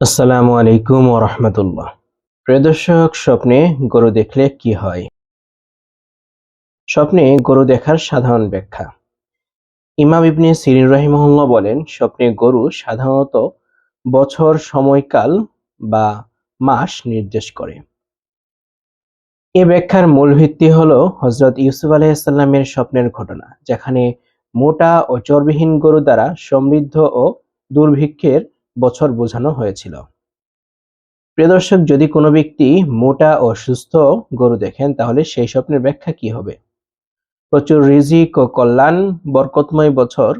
আসসালামু আলাইকুম ও রহমতুল্লাহ। প্রিয় দর্শক, স্বপ্নে গরু দেখলে কি হয়? স্বপ্নে গরু দেখার সাধারণ ব্যাখ্যা। ইমাম ইবনে সিরিন রহিমহুল্লাহ বলেন, স্বপ্নে গরু সাধারণত বছর, সময়কাল বা মাস নির্দেশ করে। এ ব্যাখ্যার মূল ভিত্তি হল হজরত ইউসুফ আলাইসাল্লামের স্বপ্নের ঘটনা, যেখানে মোটা ও চর্বিহীন গরু দ্বারা সমৃদ্ধ ও দুর্ভিক্ষের বছর বোঝানো হয়েছিল। প্রিয় দর্শক, যদি কোনো ব্যক্তি মোটা ও সুস্থ গরু দেখেন, তাহলে সেই স্বপ্নের ব্যাখ্যা কি হবে? প্রচুর রিজিক ও কল্যাণ, বরকতময় বছর,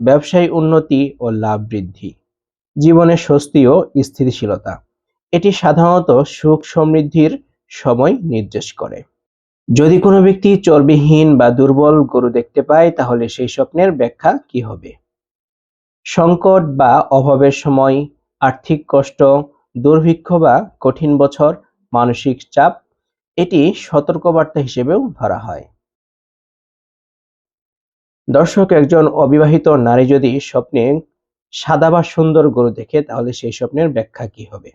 ব্যবসায়ী উন্নতি ও লাভ বৃদ্ধি, জীবনে স্বস্তি ও স্থিতিশীলতা, এটি সাধারণত সুখ সমৃদ্ধির সময় নির্দেশ করে। যদি কোনো ব্যক্তি চর্বিহীন বা দুর্বল গরু দেখতে পায়, তাহলে সেই স্বপ্নের ব্যাখ্যা কি হবে? সংকট বা অভাবের সময়, আর্থিক কষ্ট, দুর্ভিক্ষ বা কঠিন বছর, মানসিক চাপ, এটি সতর্কবার্তা হিসেবেও ধরা হয়। দর্শক, একজন অবিবাহিত নারী যদি স্বপ্নে সাদা বা সুন্দর গরু দেখে, তাহলে সেই স্বপ্নের ব্যাখ্যা কি হবে?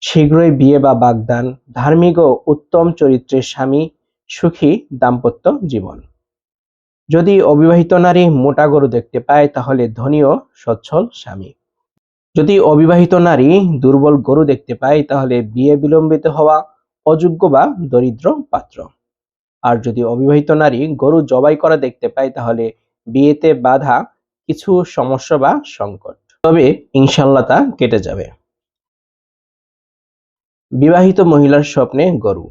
শীঘ্রই বিয়ে বা বাগদান, ধার্মিক ও উত্তম চরিত্রের স্বামী, সুখী দাম্পত্য জীবন। যদি অবিবাহিত নারী মোটা গরু দেখতে পায়, তাহলে ধনী ও সচ্ছল স্বামী। যদি অবিবাহিত নারী দুর্বল গরু দেখতে পায়, তাহলে বিয়ে বিলম্বিত হওয়া অযোগ্য বা দরিদ্র পাত্র। আর যদি অবিবাহিত নারী গরু জবাই করা দেখতে পায়, তাহলে বিয়েতে বাধা, কিছু সমস্যা বা সংকট। তবে ইনশাল্লাহ তা কেটে যাবে। বিবাহিত মহিলার স্বপ্নে গরু।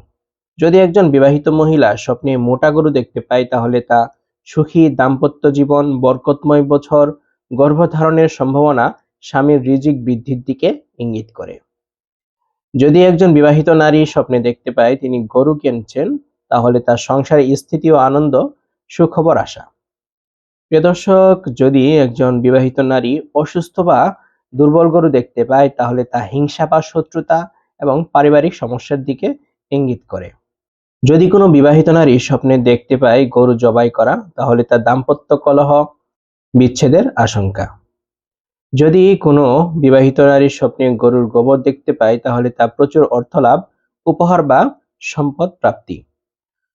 যদি একজন বিবাহিত মহিলা স্বপ্নে মোটা গরু দেখতে পায়, তাহলে তা সুখী দাম্পত্য জীবন, বরকতময় বছর, গর্ভধারণের সম্ভাবনা স্বামীর রিজিক বৃদ্ধির দিকে ইঙ্গিত করে। যদি একজন বিবাহিত নারী স্বপ্নে দেখতে পায় তিনি গরু কিনছেন, তাহলে তার সংসারে স্থিতি ও আনন্দ সুখবর আসা প্রিয় দর্শক, যদি একজন বিবাহিত নারী অসুস্থ বা দুর্বল গরু দেখতে পায়, তাহলে তা হিংসা বা শত্রুতা এবং পারিবারিক সমস্যার দিকে ইঙ্গিত করে। যদি কোনো বিবাহিত নারী স্বপ্নে দেখতে পায় গরু জবাই করা, তাহলে তার দাম্পত্য কলহ, বিচ্ছেদের আশঙ্কা। যদি কোনো বিবাহিত নারীর স্বপ্নে গরুর গোবর দেখতে পায়, তাহলে তা প্রচুর অর্থলাভ, উপহার বা সম্পদ প্রাপ্তি।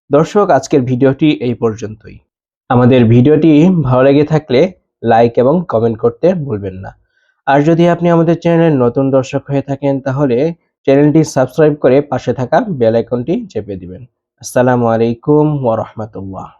দর্শক, আজকের ভিডিওটি এই পর্যন্তই। আমাদের ভিডিওটি ভালো লেগে থাকলে লাইক এবং কমেন্ট করতে ভুলবেন না। আর যদি আপনি আমাদের চ্যানেলের নতুন দর্শক হয়ে থাকেন, তাহলে চ্যানেলটি সাবস্ক্রাইব করে পাশে থাকা বেল আইকনটি চেপে দিবেন। আসসালামু আলাইকুম ওয়া রাহমাতুল্লাহ